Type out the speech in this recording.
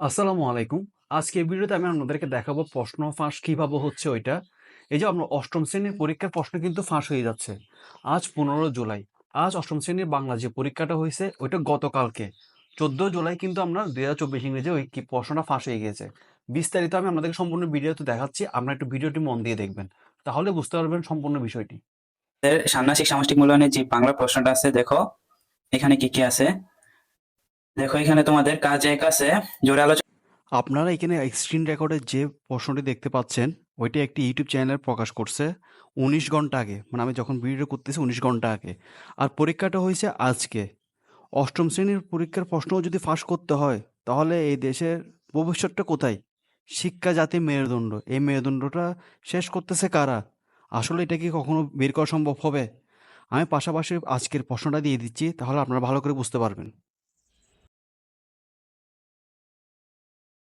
আসসালামু আলাইকুম। আজকে এই ভিডিওতে আমি আপনাদেরকে দেখাবো প্রশ্ন ফাঁস কীভাবে হচ্ছে ওইটা। এই যে আমরা অষ্টম শ্রেণির পরীক্ষার প্রশ্ন কিন্তু ফাঁস হয়ে যাচ্ছে। আজ ১৫ জুলাই। আজ অষ্টম শ্রেণির বাংলা যে পরীক্ষাটা হইছে ওইটা গতকালকে। ১৪ জুলাই কিন্তু আমরা ২০২৪ ইংরেজি ওই প্রশ্নটা ফাঁস হয়ে গিয়েছে। বিস্তারিত আমি আপনাদেরকে সম্পূর্ণ ভিডিওতে দেখাচ্ছি। আপনারা একটু ভিডিওটি মন দিয়ে দেখবেন। তাহলে বুঝতে পারবেন সম্পূর্ণ বিষয়টি। ষান্মাসিক সামষ্টিক মূল্যায়নের যে বাংলা প্রশ্নটা আছে, দেখো এখানে কি কি আছে দেখো, এখানে তোমাদের কাজ এক আছে, জোরে আলোচনা আপনারা এখানে স্ক্রিন রেকর্ডে যে প্রশ্নটি দেখতে পাচ্ছেন, ওইটি একটি ইউটিউব চ্যানেল প্রকাশ করছে উনিশ ঘণ্টা আগে। মানে আমি যখন ভিডিও করতেছি উনিশ ঘণ্টা আগে। আর পরীক্ষাটা হয়েছে আজকে। অষ্টম শ্রেণির পরীক্ষার প্রশ্নও যদি ফাঁস করতে হয়, তাহলে এই দেশের ভবিষ্যৎটা কোথায়? শিক্ষা, জাতি, মেরুদণ্ড। এই মেরুদণ্ডটা শেষ করতেছে কারা? আসলে এটা কি কখনো বের করা সম্ভব হবে? আমি পাশাপাশি আজকের প্রশ্নটা দিয়ে দিচ্ছি, তাহলে আপনারা ভালো করে বুঝতে পারবেন।